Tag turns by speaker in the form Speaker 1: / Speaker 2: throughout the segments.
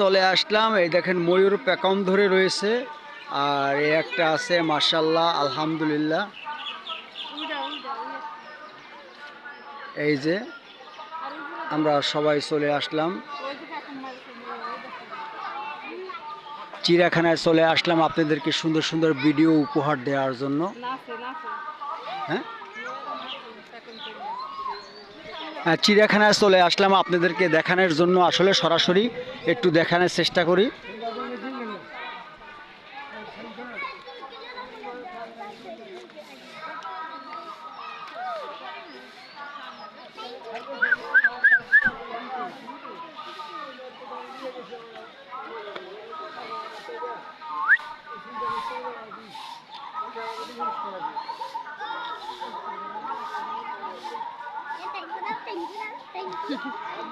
Speaker 1: চলে আসলাম। এই দেখেন ময়ূর প্যাকন ধরে রয়েছে। আর এই একটা আছে মার্শাল্লাহ আলহামদুলিল্লাহ। এই যে আমরা সবাই চলে আসলাম। চিড়িয়াখানায় চলে আসলাম আপনাদেরকে সুন্দর সুন্দর ভিডিও উপহার দেওয়ার জন্য। হ্যাঁ, চিড়িয়াখানায় চলে আসলাম আপনাদেরকে দেখানোর জন্য। আসলে সরাসরি একটু দেখানোর চেষ্টা করি।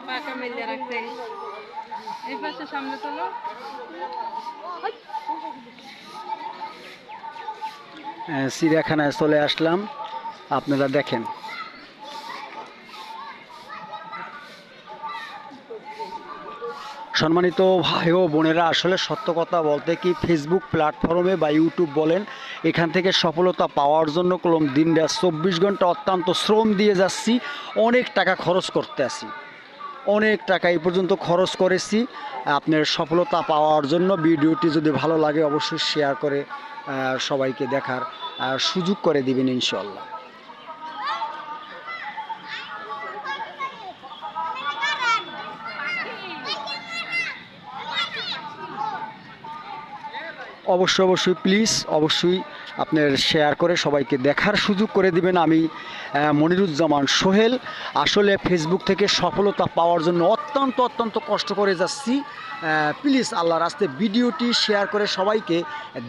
Speaker 2: পাকা মেলে রাখতে এই পাশে সামনে তোলো।
Speaker 1: চিড়িয়াখানায় চলে আসলাম। আপনারা দেখেন। সম্মানিত ভাই ও বোনেরা, আসলে সত্য কথা বলতে কি ফেসবুক প্ল্যাটফর্মে বা ইউটিউব বলেন, এখান থেকে সফলতা পাওয়ার জন্য কলম দিন রাত চব্বিশ ঘণ্টা অত্যন্ত শ্রম দিয়ে যাচ্ছি, অনেক টাকা খরচ করতে আসি অনেক টাকা এই পর্যন্ত খরচ করেছি, আপনার সফলতা পাওয়ার জন্য ভিডিওটি যদি ভালো লাগে অবশ্যই শেয়ার করে সবাইকে দেখার সুযোগ করে দিবেন ইনশাল্লাহ অবশ্যই অবশ্যই প্লিজ অবশ্যই আপনার শেয়ার করে সবাইকে দেখার সুযোগ করে দিবেন। আমি মনিরুজ্জামান সোহেল, আসলে ফেসবুক থেকে সফলতা পাওয়ার জন্য অত্যন্ত অত্যন্ত কষ্ট করে যাচ্ছি। প্লিজ আল্লাহ রাস্তে ভিডিওটি শেয়ার করে সবাইকে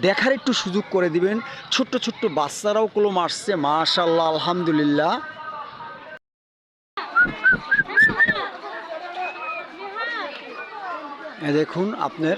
Speaker 1: দেখার একটু সুযোগ করে দিবেন। ছোট্ট ছোট্ট বাচ্চারাও কলম আসছে মাশাল্লাহ আলহামদুলিল্লাহ। দেখুন, আপনার